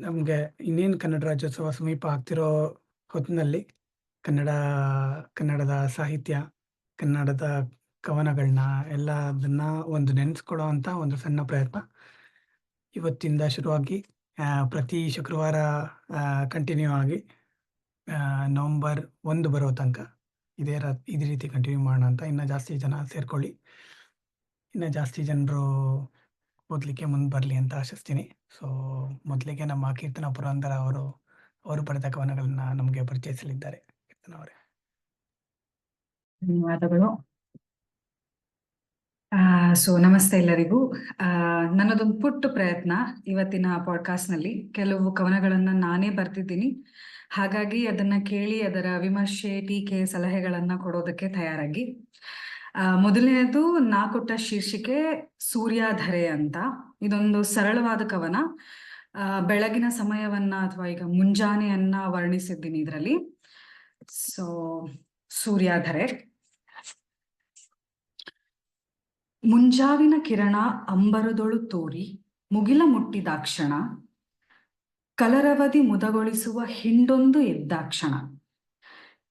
ನಮ್ಗೆ ಇನ್ನೇನು ಕನ್ನಡ ರಾಜ್ಯೋತ್ಸವ ಸಮೀಪ ಆಗ್ತಿರೋ ಹೊತ್ತಿನಲ್ಲಿ ಕನ್ನಡ ಕನ್ನಡದ ಸಾಹಿತ್ಯ, ಕನ್ನಡದ ಕವನಗಳನ್ನ ಎಲ್ಲ ಅದನ್ನ ಒಂದು ನೆನೆಸ್ಕೊಳ್ಳೋ ಅಂತ ಒಂದು ಸಣ್ಣ ಪ್ರಯತ್ನ. ಇವತ್ತಿಂದ ಶುರುವಾಗಿ ಪ್ರತಿ ಶುಕ್ರವಾರ ಕಂಟಿನ್ಯೂ ಆಗಿ ನವಂಬರ್ ಒಂದು ಬರೋ ತನಕ ಇದೇ ರ ಇದೇ ರೀತಿ ಕಂಟಿನ್ಯೂ ಮಾಡೋಣ ಅಂತ ಇನ್ನೂ ಜಾಸ್ತಿ ಜನ ಸೇರ್ಕೊಳ್ಳಿ. ಇನ್ನೂ ಜಾಸ್ತಿ ಜನರು ಓದಲಿಕ್ಕೆ ಮುಂದೆ ಬರಲಿ ಅಂತ ಆಶಿಸ್ತೀನಿ. ಸೊ ಮೊದಲಿಗೆ ನಮ್ಮ ಕೀರ್ತನ ಪುರಂದರ ಅವರು ಅವರು ಪಡೆದ ಕವನಗಳನ್ನ ನಮಗೆ ಪರಿಚಯಿಸಲಿದ್ದಾರೆ. ಕೀರ್ತನ ಅವರೇ. ಧನ್ಯವಾದಗಳು ಸೊ ನಮಸ್ತೆ ಎಲ್ಲರಿಗೂ ನನ್ನದೊಂದು ಪುಟ್ಟ ಪ್ರಯತ್ನ ಇವತ್ತಿನ ಪಾಡ್ಕಾಸ್ಟ್ನಲ್ಲಿ ಕೆಲವು ಕವನಗಳನ್ನ ನಾನೇ ಬರ್ತಿದ್ದೀನಿ ಹಾಗಾಗಿ ಅದನ್ನ ಕೇಳಿ ಅದರ ವಿಮರ್ಶೆ, ಟೀಕೆ, ಸಲಹೆಗಳನ್ನ ಕೊಡೋದಕ್ಕೆ ತಯಾರಾಗಿ ಮೊದಲನೇದು ನಾ ಕೊಟ್ಟ ಶೀರ್ಷಿಕೆ ಸೂರ್ಯಾಧರೆ ಅಂತ. ಇದೊಂದು ಸರಳವಾದ ಕವನ. ಬೆಳಗಿನ ಸಮಯವನ್ನ ಅಥವಾ ಈಗ ಮುಂಜಾನೆಯನ್ನ ವರ್ಣಿಸಿದ್ದೀನಿ ಇದರಲ್ಲಿ. ಸೊ ಸೂರ್ಯಾಧರೆ ಮುಂಜಾವಿನ ಕಿರಣ ಅಂಬರದೊಳು ತೋರಿ, ಮುಗಿಲ ಮುಟ್ಟಿದಾಕ್ಷಣ. ಕಲರವದಿ ಮುದಗೊಳಿಸುವ ಹಿಂಡೊಂದು ಎದ್ದಾಕ್ಷಣ.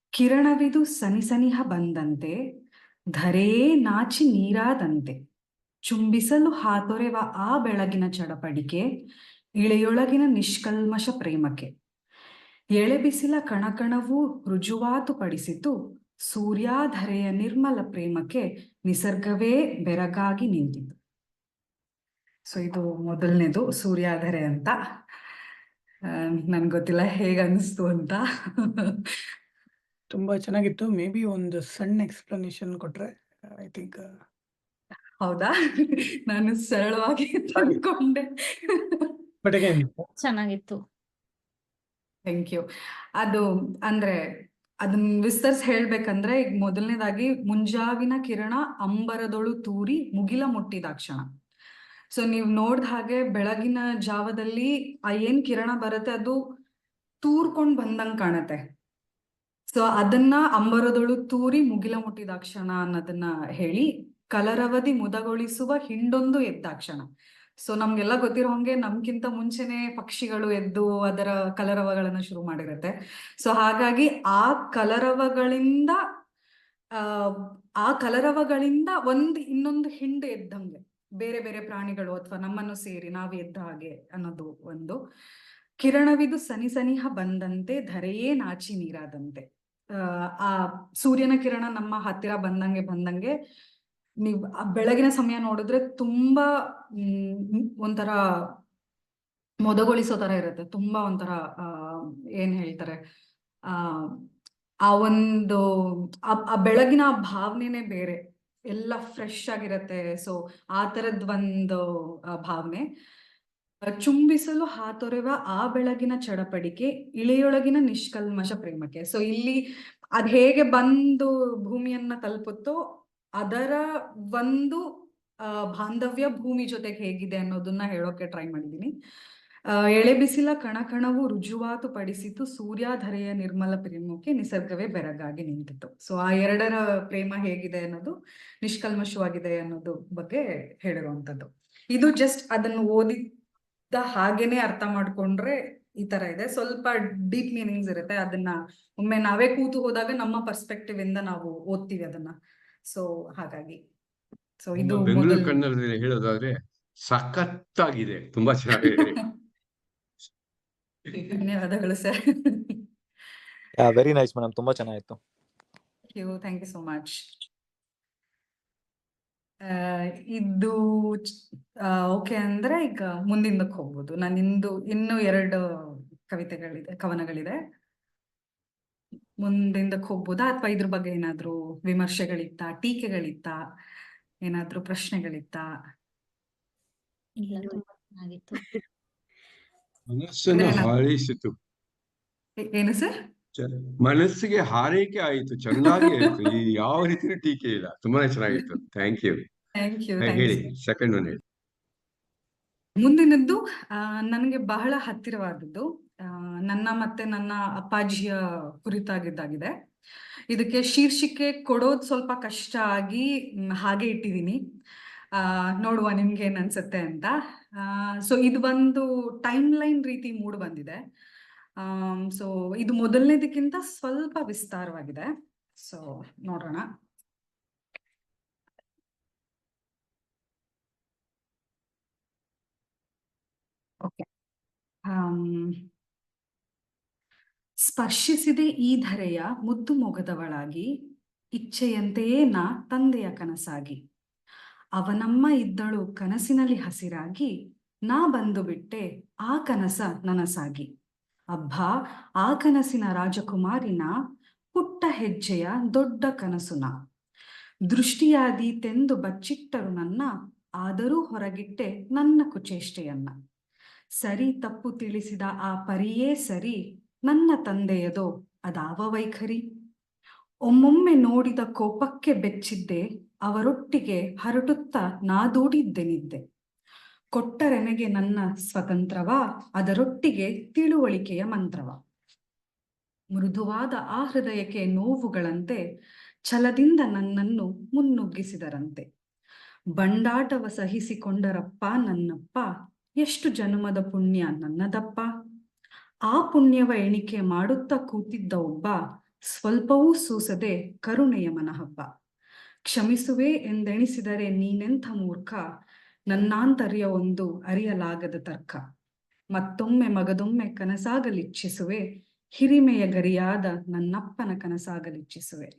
ಕಿರಣವಿದು ಸನಿಸನಿಹ ಬಂದಂತೆ ಧರೆಯೇ ನಾಚಿ ನೀರಾದಂತೆ. ಚುಂಬಿಸಲು ಹಾತೊರೆವ ಆ ಬೆಳಗಿನ ಚಡಪಡಿಕೆ, ಇಳೆಯೊಳಗಿನ ನಿಷ್ಕಲ್ಮಶ ಪ್ರೇಮಕ್ಕೆ. ಎಳೆ ಬಿಸಿಲ ಕಣಕಣವೂ ರುಜುವಾತು ಪಡಿಸಿತು, ಸೂರ್ಯಾಧರೆಯ ನಿರ್ಮಲ ಪ್ರೇಮಕ್ಕೆ ನಿಸರ್ಗವೇ ಬೆರಗಾಗಿ ನಿಂತಿತು. ಸೊ ಇದು ಮೊದಲನೇದು, ಸೂರ್ಯಾಧರೆ ಅಂತ. ನನ್ಗೆ ಗೊತ್ತಿಲ್ಲ ಹೇಗನ್ನಿಸ್ತು ಅಂತ. ತುಂಬಾ ಚೆನ್ನಾಗಿತ್ತು. ಮೇ ಬಿ ಒಂದು ಸಣ್ಣ ಎಕ್ಸ್ಪ್ಲನೇಷನ್ ಕೊಟ್ರೆ ಐ ಥಿಂಕ್ ಹೌದಾ? ನಾನು ಸರಳವಾಗಿ ತಂದ್ಕೊಂಡೆ. ಬಟ್ ಅಗೇನ್ ಚೆನ್ನಾಗಿತ್ತು. Thank you. ಅದು ಅಂದ್ರೆ ಅದನ್ನ ವಿಸ್ತರಿಸಿ ಹೇಳ್ಬೇಕಂದ್ರೆ ಈಗ ಮೊದಲನೇದಾಗಿ ಮುಂಜಾವಿನ ಕಿರಣ ಅಂಬರದೊಳು ತೂರಿ ಮುಗಿಲ ಮುಟ್ಟಿದಾಕ್ಷಣ ಸೊ ನೀವ್ ನೋಡ್ದ ಹಾಗೆ ಬೆಳಗಿನ ಜಾವದಲ್ಲಿ ಆ ಏನ್ ಕಿರಣ ಬರುತ್ತೆ ಅದು ತೂರ್ಕೊಂಡ್ ಬಂದಂಗ್ ಕಾಣತ್ತೆ. ಸೊ ಅದನ್ನ ಅಂಬರದೊಳು ತೂರಿ ಮುಗಿಲ ಮುಟ್ಟಿದಾಕ್ಷಣ ಅನ್ನೋದನ್ನ ಹೇಳಿ ಕಲರವಧಿ ಮುದಗೊಳಿಸುವ ಹಿಂಡೊಂದು ಎದ್ದಾಕ್ಷಣ. ಸೊ ನಮ್ಗೆಲ್ಲ ಗೊತ್ತಿರೋ ಹಂಗೆ ನಮ್ಕಿಂತ ಮುಂಚೆನೆ ಪಕ್ಷಿಗಳು ಎದ್ದು ಅದರ ಕಲರವಗಳನ್ನ ಶುರು ಮಾಡಿರುತ್ತೆ. ಸೊ ಹಾಗಾಗಿ ಆ ಕಲರವಗಳಿಂದ, ಆ ಆ ಕಲರವಗಳಿಂದ ಒಂದು ಇನ್ನೊಂದು ಹಿಂಡು ಎದ್ದಂಗೆ. ಬೇರೆ ಬೇರೆ ಪ್ರಾಣಿಗಳು ಅಥವಾ ನಮ್ಮನ್ನು ಸೇರಿ ನಾವು ಎದ್ದ ಹಾಗೆ ಅನ್ನೋದು ಒಂದು. ಕಿರಣವಿದು ಸನಿ ಸನಿಹ ಬಂದಂತೆ ಧರೆಯೇ ನಾಚಿ ನೀರಾದಂತೆ. ಆ ಸೂರ್ಯನ ಕಿರಣ ನಮ್ಮ ಹತ್ತಿರ ಬಂದಂಗೆ ಬಂದಂಗೆ ನೀವ್ ಬೆಳಗಿನ ಸಮಯ ನೋಡಿದ್ರೆ ತುಂಬಾ ಒಂಥರ ಮೊದಗೊಳಿಸೋ ತರ ಇರುತ್ತೆ. ತುಂಬಾ ಒಂಥರ ಏನ್ ಹೇಳ್ತಾರೆ, ಆ ಆ ಒಂದು, ಆ ಬೆಳಗಿನ ಭಾವನೆನೆ ಬೇರೆ. ಎಲ್ಲ ಫ್ರೆಶ್ ಆಗಿರತ್ತೆ. ಸೊ ಆ ತರದ್ ಒಂದು ಭಾವನೆ. ಚುಂಬಿಸಲು ಹಾತೊರೆವ ಆ ಬೆಳಗಿನ ಚಡಪಡಿಕೆ, ಇಳೆಯೊಳಗಿನ ನಿಷ್ಕಲ್ಮಶ ಪ್ರೇಮಕ್ಕೆ. ಸೊ ಇಲ್ಲಿ ಅದ್ ಹೇಗೆ ಬಂದು ಭೂಮಿಯನ್ನ ತಲುಪುತ್ತೋ, ಅದರ ಒಂದು ಬಾಂಧವ್ಯ ಭೂಮಿ ಜೊತೆಗೆ ಹೇಗಿದೆ ಅನ್ನೋದನ್ನ ಹೇಳೋಕೆ ಟ್ರೈ ಮಾಡಿದೀನಿ. ಅಹ್ ಎಳೆ ಬಿಸಿಲ ಕಣಕಣವು ರುಜುವಾತು ಪಡಿಸಿತು, ಸೂರ್ಯಾಧರೆಯ ನಿರ್ಮಲ ಪ್ರೇಮಕ್ಕೆ ನಿಸರ್ಗವೇ ಬೆರಗಾಗಿ ನಿಂತಿತ್ತು ಸೊ ಆ ಎರಡರ ಪ್ರೇಮ ಹೇಗಿದೆ ಅನ್ನೋದು, ನಿಷ್ಕಲ್ಮಶವಾಗಿದೆ ಅನ್ನೋದು ಬಗ್ಗೆ ಹೇಳಿರುವಂತದ್ದು ಇದು ಜಸ್ಟ್ ಅದನ್ನು ಓದಿದ ಹಾಗೇನೆ ಅರ್ಥ ಮಾಡ್ಕೊಂಡ್ರೆ ಈ ತರ ಇದೆ. ಸ್ವಲ್ಪ ಡೀಪ್ ಮೀನಿಂಗ್ಸ್ ಇರುತ್ತೆ ಅದನ್ನ. ಒಮ್ಮೆ ನಾವೇ ಕೂತು ಹೋದಾಗ ನಮ್ಮ ಪರ್ಸ್ಪೆಕ್ಟಿವ್ ಇಂದ ನಾವು ಓದ್ತೀವಿ ಅದನ್ನ. ಸೊ ಹಾಗಾಗಿ. ಸೊ ಇದು ಬೆಂಗಳೂರು ಕನ್ನಡದಲ್ಲಿ ಹೇಳೋದಾದ್ರೆ ಸಖತ್ತಾಗಿದೆ. ತುಂಬಾ ಚೆನ್ನಾಗಿದೆ ಧನ್ಯವಾದಗಳು ಸರ್ ವೆರಿ ನೈಸ್ ಮೇಡಮ್ ತುಂಬಾ ಚೆನ್ನಾಗಿತ್ತು. You thank you so much ಇದು ಓಕೆ ಅಂದ್ರೆ ಈಗ ಮುಂದಿಂದಕ್ಕೆ ಹೋಗ್ಬೋದು. ನಾನು ಇಂದು ಇನ್ನೂ ಎರಡು ಕವಿತೆಗಳಿದೆ ಕವನಗಳಿದೆ. ಮುಂದಿಂದಕ್ಕೆ ಹೋಗ್ಬೋದಾ? ಅಥವಾ ಇದ್ರ ಬಗ್ಗೆ ಏನಾದ್ರು ವಿಮರ್ಶೆಗಳಿತ್ತ ಟೀಕೆಗಳಿತ್ತ ಏನಾದ್ರು ಪ್ರಶ್ನೆಗಳಿತ್ತ? ಏನು ಸರ್? ಮನಸ್ಸಿಗೆ ಹಾರೈಕೆ ಆಯಿತು ಚೆನ್ನಾಗಿ ಆಯ್ತು. ಈ ಯಾವ ರೀತಿ ಟೀಕೆ ಇಲ್ಲ. ತುಂಬಾನೇ ಚೆನ್ನಾಗಿತ್ತು. ಥ್ಯಾಂಕ್ ಯು ಹೇಳಿ ಸೆಕೆಂಡ್ ಒನ್ ಹೇಳಿ. ಮುಂದಿನದ್ದು ನನಗೆ ಬಹಳ ಹತ್ತಿರವಾದದ್ದು ನನ್ನ ಮತ್ತೆ ನನ್ನ ಅಪ್ಪಾಜಿಯ ಕುರಿತಾಗಿದ್ದಾಗಿದೆ. ಇದಕ್ಕೆ ಶೀರ್ಷಿಕೆ ಕೊಡೋದು ಸ್ವಲ್ಪ ಕಷ್ಟ ಆಗಿ ಹಾಗೆ ಇಟ್ಟಿದ್ದೀನಿ. ಆ, ನೋಡುವ ನಿಮ್ಗೆ ಏನ್ ಅನ್ಸುತ್ತೆ ಅಂತ. ಸೊ ಇದು ಬಂದು ಟೈಮ್ ಲೈನ್ ರೀತಿ ಮೂಡ್ ಬಂದಿದೆ. ಸೊ ಇದು ಮೊದಲನೇದಕ್ಕಿಂತ ಸ್ವಲ್ಪ ವಿಸ್ತಾರವಾಗಿದೆ. ಸೊ ನೋಡೋಣ. ಓಕೆ ಸ್ಪರ್ಶಿಸಿದೆ ಈ ಧರೆಯ ಮುದ್ದು ಮೊಗದವಳಾಗಿ, ಇಚ್ಛೆಯಂತೆಯೇ ನಾ ತಂದೆಯ ಕನಸಾಗಿ. ಅವನಮ್ಮ ಇದ್ದಳು ಕನಸಿನಲ್ಲಿ ಹಸಿರಾಗಿ, ನಾ ಬಂದು ಬಿಟ್ಟೆ ಆ ಕನಸ ನನಸಾಗಿ. ಅಬ್ಬಾ, ಆ ಕನಸಿನ ರಾಜಕುಮಾರಿನ ಪುಟ್ಟ ಹೆಜ್ಜೆಯ ದೊಡ್ಡ ಕನಸುನ. ದೃಷ್ಟಿಯಾದೀತೆಂದು ಬಚ್ಚಿಟ್ಟರು ನನ್ನ, ಆದರೂ ಹೊರಗಿಟ್ಟೆ ನನ್ನ ಕುಚೇಷ್ಟೆಯನ್ನ. ಸರಿ ತಪ್ಪು ತಿಳಿಸಿದ ಆ ಪರಿಯೇ ಸರಿ, ನನ್ನ ತಂದೆಯದೋ, ಅದಾವ ವೈಖರಿ. ಒಮ್ಮೊಮ್ಮೆ ನೋಡಿದ ಕೋಪಕ್ಕೆ ಬೆಚ್ಚಿದ್ದೆ, ಅವರೊಟ್ಟಿಗೆ ಹರಟುತ್ತ ನಾದೂಡಿದ್ದೆನಿದ್ದೆ. ಕೊಟ್ಟರೆನೆಗೆ ನನ್ನ ಸ್ವತಂತ್ರವ, ಅದರೊಟ್ಟಿಗೆ ತಿಳುವಳಿಕೆಯ ಮಂತ್ರವ. ಮೃದುವಾದ ಆ ಹೃದಯಕ್ಕೆ ನೋವುಗಳಂತೆ ಛಲದಿಂದ ನನ್ನನ್ನು ಮುನ್ನುಗ್ಗಿಸಿದರಂತೆ. ಬಂಡಾಟವ ಸಹಿಸಿಕೊಂಡರಪ್ಪ ನನ್ನಪ್ಪ, ಎಷ್ಟು ಜನ್ಮದ ಪುಣ್ಯ ನನ್ನದಪ್ಪ. ಆ ಪುಣ್ಯವ ಎಣಿಕೆ ಮಾಡುತ್ತಾ ಕೂತಿದ್ದ ಒಬ್ಬ, ಸ್ವಲ್ಪವೂ ಸೂಸದೆ ಕರುಣೆಯ ಮನಹಬ್ಬ. ಕ್ಷಮಿಸುವೆ ಎಂದೆಣಿಸಿದರೆ ನೀನೆಂಥ ಮೂರ್ಖ ನನ್ನಾಂತರ್ಯ ಒಂದು ಅರಿಯಲಾಗದ ತರ್ಕ. ಮತ್ತೊಮ್ಮೆ ಮಗದೊಮ್ಮೆ ಕನಸಾಗಲಿಚ್ಛಿಸುವೆ ಹಿರಿಮೆಯ ಗರಿಯಾದ ನನ್ನಪ್ಪನ ಕನಸಾಗಲಿಚ್ಛಿಸುವೆ.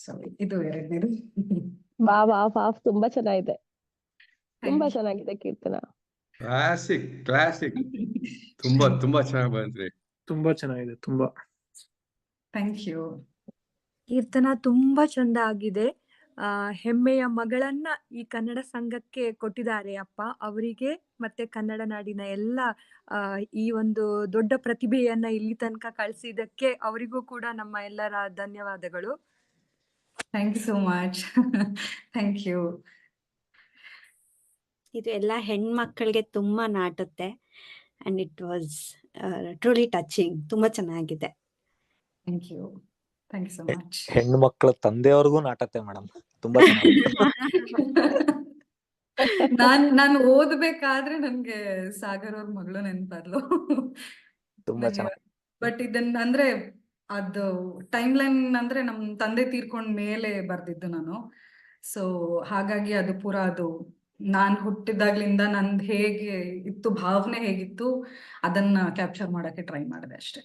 ಸೊ ಇದು ಎರಡನೇದು. ವಾ ವಾ ವಾ ತುಂಬಾ ಚೆನ್ನಾಗಿದೆ. ತುಂಬಾ ಚೆನ್ನಾಗಿದೆ ಕೀರ್ತನ. ಕ್ಲಾಸಿಕ್ ಕ್ಲಾಸಿಕ್ ತುಂಬಾ ತುಂಬಾ ಚೆನ್ನಾಗಿ ಬಂದ್ರಿ ತುಂಬಾ ಚೆನ್ನಾಗಿದೆ ತುಂಬಾ. ಥ್ಯಾಂಕ್ ಯು ಕೀರ್ತನ ತುಂಬಾ ಚಂದ ಆಗಿದೆ. ಆ ಹೆಮ್ಮೆಯ ಮಗಳನ್ನ ಈ ಕನ್ನಡ ಸಂಘಕ್ಕೆ ಕೊಟ್ಟಿದ್ದಾರೆ ಅಪ್ಪ. ಅವರಿಗೆ ಮತ್ತೆ ಕನ್ನಡ ನಾಡಿನ ಎಲ್ಲ ಆ ಈ ಒಂದು ದೊಡ್ಡ ಪ್ರತಿಭೆಯನ್ನ ಇಲ್ಲಿ ತನಕ ಕಳಿಸಿದಕ್ಕೆ ಅವರಿಗೂ ಕೂಡ ನಮ್ಮ ಎಲ್ಲರ ಧನ್ಯವಾದಗಳು. Thank you so much thank you ಇದು ಎಲ್ಲ ಹೆಣ್ಮಕ್ಳಿಗೆ ತುಂಬಾ ನಾಟುತ್ತೆ. And it was truly touching ತುಂಬಾ ಚೆನ್ನಾಗಿದೆ. Thank you thank you so much ಹೆಣ್ಣು ಮಕ್ಕಳ ತಂದೆಯವ್ರಿಗೂ ನಾಟತೆ ಮೇಡಮ್ ತುಂಬಾ ನಾನ್ ನಾನು ಓದ್ಬೇಕಾದ್ರೆ ನನ್ಗೆ ಸಾಗರ್ ಅವ್ರ ಮಗಳು ನೆನ್ಪಾದ್ಲು ತುಂಬಾ ಚೆನ್ನಾಗಿ. ಬಟ್ ಇದನ್ನ ಅಂದ್ರೆ ಅದು ಟೈಮ್ ಲೈನ್ ಅಂದ್ರೆ ನಮ್ ತಂದೆ ತೀರ್ಕೊಂಡ್ ಮೇಲೆ ಬರ್ದಿದ್ದು ನಾನು. ಸೊ ಹಾಗಾಗಿ ಅದು ಪೂರಾ ಅದು ನಾನ್ ಹುಟ್ಟಿದಾಗ್ಲಿಂದ ನಂದ್ ಹೇಗೆ ಇತ್ತು ಭಾವನೆ ಹೇಗಿತ್ತು ಅದನ್ನ ಕ್ಯಾಪ್ಚರ್ ಮಾಡಕ್ಕೆ ಟ್ರೈ ಮಾಡಿದೆ ಅಷ್ಟೇ.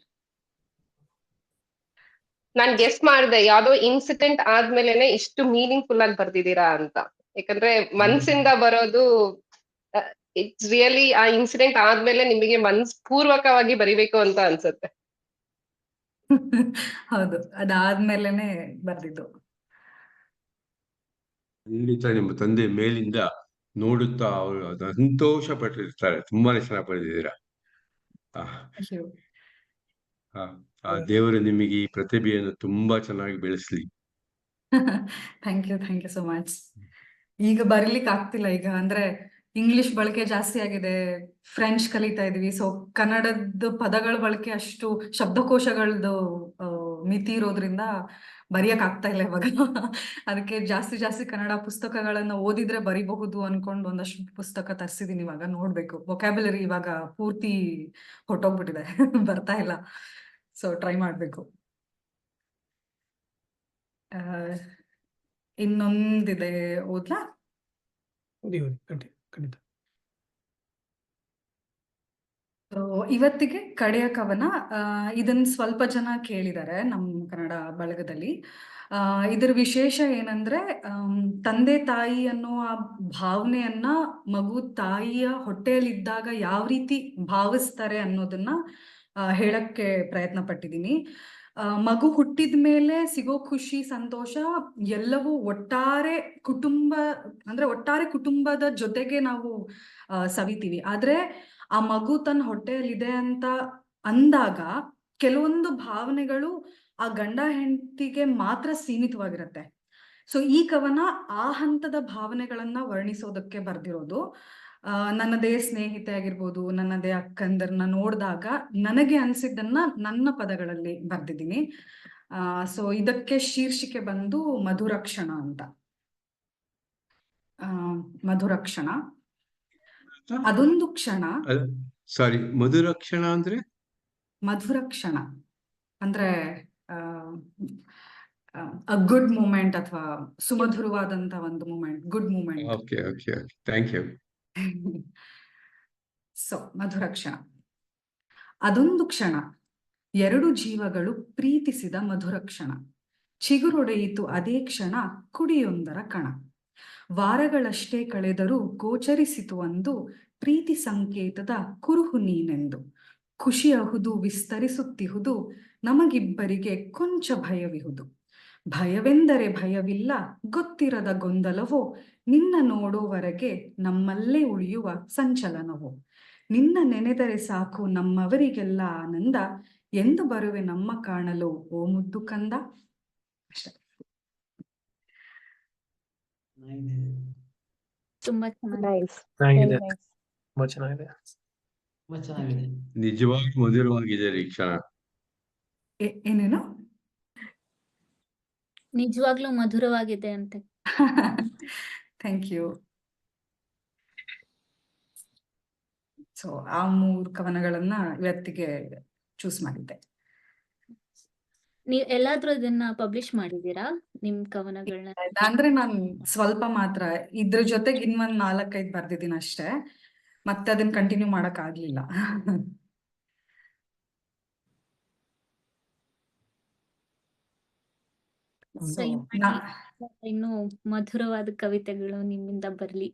ನಾನ್ ಗೆಸ್ ಮಾಡ್ದೆ ಯಾವ್ದೋ ಇನ್ಸಿಡೆಂಟ್ ಆದ್ಮೇಲೆನೆ ಇಷ್ಟು ಮೀನಿಂಗ್ ಫುಲ್ ಆಗಿ ಬರ್ದಿದ್ದೀರಾ ಅಂತ. ಯಾಕಂದ್ರೆ ಮನ್ಸಿಂದ ಬರೋದು ಇಟ್ಸ್ ರಿಯಲಿ ಆ ಇನ್ಸಿಡೆಂಟ್ ಆದ್ಮೇಲೆ ನಿಮಗೆ ಮನ್ಸ್ ಪೂರ್ವಕವಾಗಿ ಬರಿಬೇಕು ಅಂತ ಅನ್ಸುತ್ತೆ. ಹೌದು ಅದಾದ್ಮೇಲೆನೆ ಬರ್ದಿದ್ದು. ಖಂಡಿತ ನಿಮ್ಮ ತಂದೆ ಮೇಲಿಂದ ನೋಡುತ್ತಾ ಅವರು ಸಂತೋಷ ಪಟ್ಟಿರ್ತಾರೆ ತುಂಬಾನೇ ಚೆನ್ನಾಗಿ ಬರೆದಿದ್ದೀರಾ. ಆ, ದೇವರು ನಿಮಗೆ ಈ ಪ್ರತಿಭೆಯನ್ನು ತುಂಬಾ ಚೆನ್ನಾಗಿ ಬೆಳೆಸ್ಲಿ. Thank you thank you so much ಈಗ ಬರೀಲಿಕ್ಕೆ ಆಗ್ತಿಲ್ಲ ಈಗ ಅಂದ್ರೆ ಇಂಗ್ಲಿಷ್ ಬಳಕೆ ಜಾಸ್ತಿ ಆಗಿದೆ ಫ್ರೆಂಚ್ ಕಲಿತಾ ಇದೀವಿ ಸೊ ಕನ್ನಡದ ಪದಗಳ ಬಳಕೆ ಅಷ್ಟು ಶಬ್ದಕೋಶಗಳದ್ದು ಮಿತಿ ಇರೋದ್ರಿಂದ ಬರೆಯಕ್ ಆಗ್ತಾ ಇಲ್ಲ ಇವಾಗ. ಅದಕ್ಕೆ ಜಾಸ್ತಿ ಜಾಸ್ತಿ ಕನ್ನಡ ಪುಸ್ತಕಗಳನ್ನ ಓದಿದ್ರೆ ಬರಿಬಹುದು ಅನ್ಕೊಂಡು ಒಂದಷ್ಟು ಪುಸ್ತಕ ತರ್ಸಿದೀನಿ ಇವಾಗ ನೋಡ್ಬೇಕು. ವೊಕ್ಯಾಬುಲರಿ ಇವಾಗ ಪೂರ್ತಿ ಹೊಟ್ಟೋಗ್ಬಿಟ್ಟಿದೆ ಬರ್ತಾ ಇಲ್ಲ. ಸೊ ಟ್ರೈ ಮಾಡಬೇಕು. ಇನ್ನೊಂದಿದೆ ಓದ್ಲಾ? ಓದಿ ಓದಿ ಖಂಡಿತ. ಇವತ್ತಿಗೆ ಕಡೆಯ ಕವನ ಇದನ್ನ ಸ್ವಲ್ಪ ಜನ ಕೇಳಿದ್ದಾರೆ ನಮ್ಮ ಕನ್ನಡ ಬಳಗದಲ್ಲಿ. ಇದರ ವಿಶೇಷ ಏನಂದ್ರೆ ತಂದೆ ತಾಯಿ ಅನ್ನೋ ಆ ಭಾವನೆಯನ್ನ ಮಗು ತಾಯಿಯ ಹೊಟ್ಟೆಯಲ್ಲಿದ್ದಾಗ ಯಾವ ರೀತಿ ಭಾವಿಸ್ತಾರೆ ಅನ್ನೋದನ್ನ ಹೇಳಕ್ಕೆ ಪ್ರಯತ್ನ ಪಟ್ಟಿದ್ದೀನಿ ಮಗು ಹುಟ್ಟಿದ ಮೇಲೆ ಸಿಗೋ ಖುಷಿ, ಸಂತೋಷ ಎಲ್ಲವೂ ಒಟ್ಟಾರೆ ಕುಟುಂಬ, ಅಂದ್ರೆ ಒಟ್ಟಾರೆ ಕುಟುಂಬದ ಜೊತೆಗೆ ನಾವು ಸವಿತೀವಿ. ಆದ್ರೆ ಆ ಮಗು ತನ್ನ ಹೊಟ್ಟೆಯಲ್ಲಿದೆ ಅಂತ ಅಂದಾಗ ಕೆಲವೊಂದು ಭಾವನೆಗಳು ಆ ಗಂಡ ಹೆಂಡತಿಗೆ ಮಾತ್ರ ಸೀಮಿತವಾಗಿರತ್ತೆ. ಸೊ, ಈ ಕವನ ಆ ಹಂತದ ಭಾವನೆಗಳನ್ನ ವರ್ಣಿಸೋದಕ್ಕೆ ಬರ್ದಿರೋದು. ನನ್ನದೇ ಸ್ನೇಹಿತೆ ಆಗಿರ್ಬೋದು ನನ್ನದೇ ಅಕ್ಕಂದರ್ನ ನೋಡಿದಾಗ ನನಗೆ ಅನ್ಸಿದ್ದನ್ನ ನನ್ನ ಪದಗಳಲ್ಲಿ ಬರ್ದಿದ್ದೀನಿ. ಆ ಸೊ ಇದಕ್ಕೆ ಶೀರ್ಷಿಕೆ ಬಂದು ಮಧುರಕ್ಷಣ ಅಂತ. ಆ, ಮಧುರಕ್ಷಣ. ಅದೊಂದು ಕ್ಷಣ. ಸಾರಿ ಮಧುರಕ್ಷಣ ಅಂದ್ರೆ? ಮಧುರಕ್ಷಣ. ಅಂದ್ರೆ ಅ ಗುಡ್ ಮೂಮೆಂಟ್ ಅಥವಾ ಸುಮಧುರವಾದಂತ ಒಂದು moment good moment okay okay okay thank you so ಮಧುರ ಕ್ಷಣ ಅದೊಂದು ಕ್ಷಣ. ಎರಡು ಜೀವಗಳು ಪ್ರೀತಿಸಿದ ಮಧುರ ಕ್ಷಣ ಚಿಗುರೊಡೆಯಿತು ಅದೇ ಕ್ಷಣ ಕುಡಿಯೊಂದರ ಕಣ. ವಾರಗಳಷ್ಟೇ ಕಳೆದರೂ ಗೋಚರಿಸಿತು ಅಂದು ಪ್ರೀತಿ ಸಂಕೇತದ ಕುರುಹು ನೀನೆಂದು. ಖುಷಿಯಹುದು ವಿಸ್ತರಿಸುತ್ತಿಹುದು, ನಮಗಿಬ್ಬರಿಗೆ ಕೊಂಚ ಭಯವಿಹುದು. ಭಯವೆಂದರೆ ಭಯವಿಲ್ಲ ಗೊತ್ತಿರದ ಗೊಂದಲವೋ ನಿನ್ನ ನೋಡುವವರೆಗೆ ನಮ್ಮಲ್ಲೇ ಉಳಿಯುವ ಸಂಚಲನವೋ. ನಿನ್ನ ನೆನೆದರೆ ಸಾಕು ನಮ್ಮವರಿಗೆಲ್ಲ ಆನಂದ ಎಂದು ಬರುವೆ ನಮ್ಮ ಕಾಣಲು ಓ ಮುದ್ದು ಕಂದ. ಅಷ್ಟೇ. ತುಂಬಾ ಚೆನ್ನಾಗಿ ನೈಸ್ ಚೆನ್ನಾಗಿದೆ. ನೈಸ್ ತುಂಬಾ ಚೆನ್ನಾಗಿದೆ. ನಿಜವಾಗಿ ಮಧುರವಾಗಿದೆ ರೀಕ್ಷಾ ಏನೇನು? ನಿಜವಾಗ್ಲೂ ಮಧುರವಾಗಿದೆ ಅಂತೆ. ಥ್ಯಾಂಕ್ ಯು ಸೊ ಆ ಮೂರು ಕವನಗಳನ್ನ ಇವತ್ತಿಗೆ ಚೂಸ್ ಮಾಡಿದ್ದೆ. ನೀವ್ ಎಲ್ಲಾದ್ರೂ ಇದನ್ನ ಪಬ್ಲಿಷ್ ಮಾಡಿದೀರಾ ನಿಮ್ ಕವನಗಳನ್ನ ಅಂದ್ರೆ ನಾನ್ ಸ್ವಲ್ಪ ಮಾತ್ರ ಇದ್ರ ಜೊತೆಗೆ ಇನ್ನೊಂದ್ ನಾಲ್ಕೈದು ಬರ್ದಿದ್ದೀನಿ ಅಷ್ಟೇ. ಮತ್ತೆ ಅದನ್ನ ಕಂಟಿನ್ಯೂ ಮಾಡಕ್ ಆಗ್ಲಿಲ್ಲ. ಇನ್ನು ಮಧುರವಾದ ಕವಿತೆಗಳು ನಿಮ್ಮಿಂದ ಬರ್ಲಿ.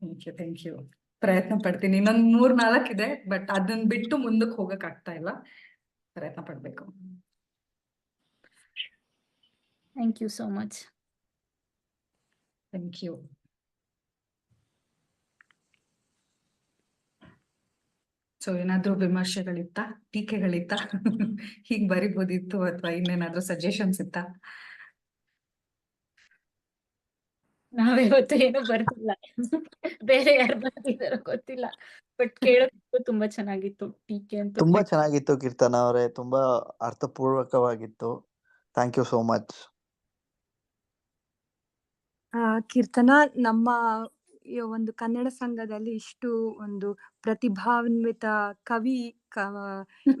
ಥ್ಯಾಂಕ್ ಯು ಥ್ಯಾಂಕ್ ಯು ಪ್ರಯತ್ನ ಪಡ್ತೀನಿ. ಇನ್ನೊಂದ್ ಮೂರ್ ನಾಲ್ಕ್ ಇದೆ ಬಟ್ ಅದನ್ನ ಬಿಟ್ಟು ಮುಂದಕ್ಕೆ ಹೋಗಕ್ ಆಗ್ತಾ ಇಲ್ಲ. ಪ್ರಯತ್ನ ಪಡ್ಬೇಕು. Thank you so much thank you so ಏನಾದ್ರೂ ವಿಮರ್ಶೆಗಳಿತ್ತ? ಟೀಕೆಗಳಿತ್ತ? ಹೀಗ್ ಬರಿಬೋದಿತ್ತು ಅಥವಾ ಇನ್ನೇನಾದ್ರೂ ಸಜೆಷನ್ಸ್ ಇತ್ತ? ನಾವಿವತ್ತು ಏನು ಬರ್ತಿಲ್ಲ. ಬೇರೆ ಯಾರು ಬರ್ತಿದಾರೋ ಗೊತ್ತಿಲ್ಲ. ಬಟ್ ಕೇಳೋದಕ್ಕೂ ತುಂಬಾ ಚೆನ್ನಾಗಿತ್ತು. ಟೀಕೆ ಅಂತ ತುಂಬಾ ಚೆನ್ನಾಗಿತ್ತು ಕೀರ್ತನ ಅವರೇ. ತುಂಬಾ ಅರ್ಥಪೂರ್ವಕವಾಗಿತ್ತು. ಥ್ಯಾಂಕ್ ಯು ಸೋ ಮಚ್ ಆ, ಕೀರ್ತನ ನಮ್ಮ ಒಂದು ಕನ್ನಡ ಸಂಘದಲ್ಲಿ ಇಷ್ಟು ಒಂದು ಪ್ರತಿಭಾನ್ವಿತ ಕವಿ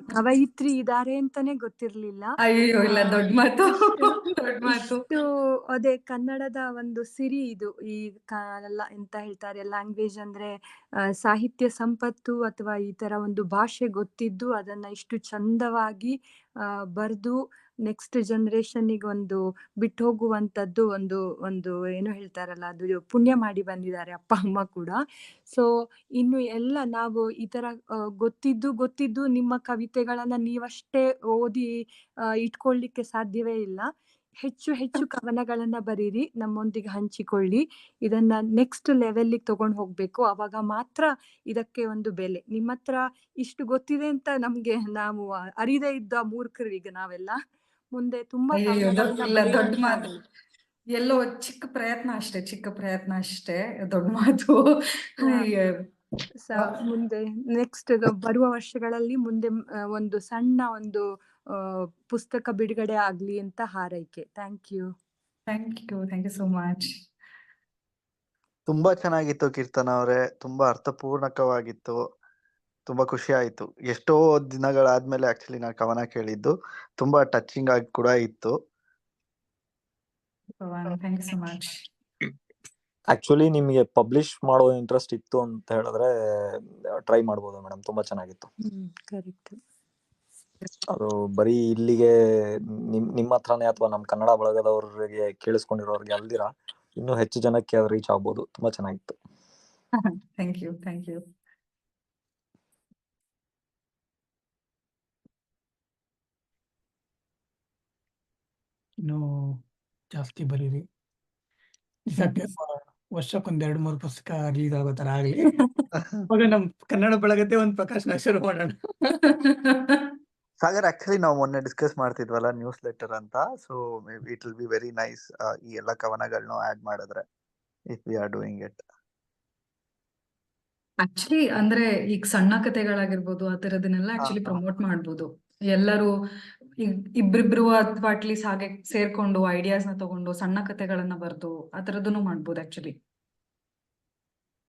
ಕವಯಿತ್ರಿ ಇದಾರೆ ಅಂತಾನೆ ಗೊತ್ತಿರ್ಲಿಲ್ಲ. ಅಯ್ಯೋ ಇಲ್ಲ ದೊಡ್ಡ ಮಾತು ದೊಡ್ಡ ಮಾತು. ಇಷ್ಟು ಅದೇ ಕನ್ನಡದ ಒಂದು ಸಿರಿ ಇದು ಈ ಎಂತ ಹೇಳ್ತಾರೆ ಲ್ಯಾಂಗ್ವೇಜ್ ಅಂದ್ರೆ ಸಾಹಿತ್ಯ ಸಂಪತ್ತು ಅಥವಾ ಈ ತರ ಒಂದು ಭಾಷೆ ಗೊತ್ತಿದ್ದು ಅದನ್ನ ಇಷ್ಟು ಚಂದವಾಗಿ ಬರೆದು ನೆಕ್ಸ್ಟ್ ಜನರೇಷನ್ಗೆ ಒಂದು ಬಿಟ್ಟು ಹೋಗುವಂತದ್ದು ಒಂದು ಒಂದು ಏನು ಹೇಳ್ತಾರಲ್ಲ ಅದು ಪುಣ್ಯ ಮಾಡಿ ಬಂದಿದ್ದಾರೆ ಅಪ್ಪ ಅಮ್ಮ ಕೂಡ. ಸೊ ಇನ್ನು ಎಲ್ಲ ನಾವು ಈ ತರ ಗೊತ್ತಿದ್ದು ಗೊತ್ತಿದ್ದು ನಿಮ್ಮ ಕವಿತೆಗಳನ್ನ ನೀವಷ್ಟೇ ಓದಿ ಇಟ್ಕೊಳ್ಳಿಕ್ಕೆ ಸಾಧ್ಯವೇ ಇಲ್ಲ. ಹೆಚ್ಚು ಹೆಚ್ಚು ಕವನಗಳನ್ನ ಬರೀರಿ ನಮ್ಮೊಂದಿಗೆ ಹಂಚಿಕೊಳ್ಳಿ. ಇದನ್ನ ನೆಕ್ಸ್ಟ್ ಲೆವೆಲ್ಗೆ ತಗೊಂಡು ಹೋಗ್ಬೇಕು. ಅವಾಗ ಮಾತ್ರ ಇದಕ್ಕೆ ಒಂದು ಬೆಲೆ. ನಿಮ್ಮ ಹತ್ರ ಇಷ್ಟು ಗೊತ್ತಿದೆ ಅಂತ ನಮ್ಗೆ ನಾವು ಅರಿದೇ ಇದ್ದ ಮೂರ್ಖರೀಗ ನಾವೆಲ್ಲ. ಮುಂದೆ ತುಂಬಾ ದೊಡ್ಡ ಇಲ್ಲ ದೊಡ್ಡ ಮಾತು. ಎಲ್ಲೋ ಚಿಕ್ಕ ಪ್ರಯತ್ನ ಅಷ್ಟೇ ಚಿಕ್ಕ ಪ್ರಯತ್ನ ಅಷ್ಟೇ ದೊಡ್ಡ ಮಾತು. ಮುಂದೆ ನೆಕ್ಸ್ಟ್ ಬರುವ ವರ್ಷಗಳಲ್ಲಿ ಮುಂದೆ ಒಂದು ಸಣ್ಣ ಒಂದು ಪುಸ್ತಕ ಬಿಡುಗಡೆ ಆಗ್ಲಿ ಅಂತ ಹಾರೈಕೆ. Thank you thank you thank you so much ತುಂಬಾ ಚೆನ್ನಾಗಿತ್ತು ಕೀರ್ತನ ಅವರೇ ತುಂಬಾ ಅರ್ಥಪೂರ್ಣಕವಾಗಿತ್ತು. ತುಂಬಾ ಖುಷಿ ಆಯ್ತು. ಎಷ್ಟೋ ದಿನಗಳಾದ್ಮೇಲೆ ಆಕ್ಚುಲಿ ನಾನು ಕವನ ಕೇಳಿದ್ದು ತುಂಬಾ ಟಚಿಂಗ್ ಆಗಿ ಕೂಡ ಇತ್ತು. Thank you so much actually ನಿಮಗೆ ಪಬ್ಲಿಷ್ ಮಾಡೋ ಇಂಟ್ರೆಸ್ಟ್ ಇತ್ತು ಅಂತ ಹೇಳಿದ್ರೆ ಟ್ರೈ ಮಾಡ್ಬೋದು ಮೇಡಮ್ ತುಂಬಾ ಚೆನ್ನಾಗಿತ್ತು. ಕರೆಕ್ಟ್ ಅದು ಬರೀ ಇಲ್ಲಿಗೆ ನಿಮ್ ನಿಮ್ಮ ಹತ್ರನೇ ಅಥವಾ ನಮ್ಮ ಕನ್ನಡ ಬಳಗದವ್ರಿಗೆ ಕೇಳಿಸ್ಕೊಂಡಿರೋರಿಗೆ ಅಲ್ದಿರಾ ಇನ್ನೂ ಹೆಚ್ಚು ಜನಕ್ಕೆ ಅದು ರೀಚ್ ಆಗ್ಬೋದು. ತುಂಬಾ ಚೆನ್ನಾಗಿತ್ತು. ಥ್ಯಾಂಕ್ ಯು ಥ್ಯಾಂಕ್ ಯು ಇನ್ನು ಜಾಸ್ತಿ ಬರೀರಿ. ವರ್ಷಕ್ಕೊಂದ್ ಎರಡ್ ಮೂರು ಪುಸ್ತಕ ರಿಲೀಸ್ ಆಗೋ ತರ ಆಗ್ಲಿ. ಅವಾಗ ನಮ್ ಕನ್ನಡ ಬಳಗತೆ ಒಂದ್ ಪ್ರಕಾಶನ ಶುರು ಮಾಡೋಣ. ಸಾಗರ್ ಆಕ್ಚುಲಿ ನಾವು ಮೊನ್ನೆ ಡಿಸ್ಕಸ್ ಮಾಡ್ತಿದ್ವಲ್ಲ ನ್ಯೂಸ್ ಲೆಟರ್ ಅಂತ. So it will be very nice ಈ ಎಲ್ಲಾ ಕವನಗಳನ್ನೂ ಆಡ್ ಮಾಡಿದ್ರೆ if we are doing it actually ಅಂದ್ರೆ ಈಗ ಸಣ್ಣ ಕಥೆಗಳಾಗಿರ್ಬೋದು ಆ ತರದನ್ನೆಲ್ಲ ಆಕ್ಚುಲಿ ಪ್ರಮೋಟ್ ಮಾಡ್ಬೋದು. ಎಲ್ಲರೂ ಇಬ್ರಿಬ್ರು ಅಥವಾ ಅಟ್ಲೀಸ್ಟ್ ಹಾಗೆ ಸೇರ್ಕೊಂಡು ಐಡಿಯಾಸ್ನ ತಗೊಂಡು, ಸಣ್ಣ ಕಥೆಗಳನ್ನ ಬರೆದು, ಆ ತರದನ್ನು ಮಾಡ್ಬೋದು ಆಕ್ಚುಲಿ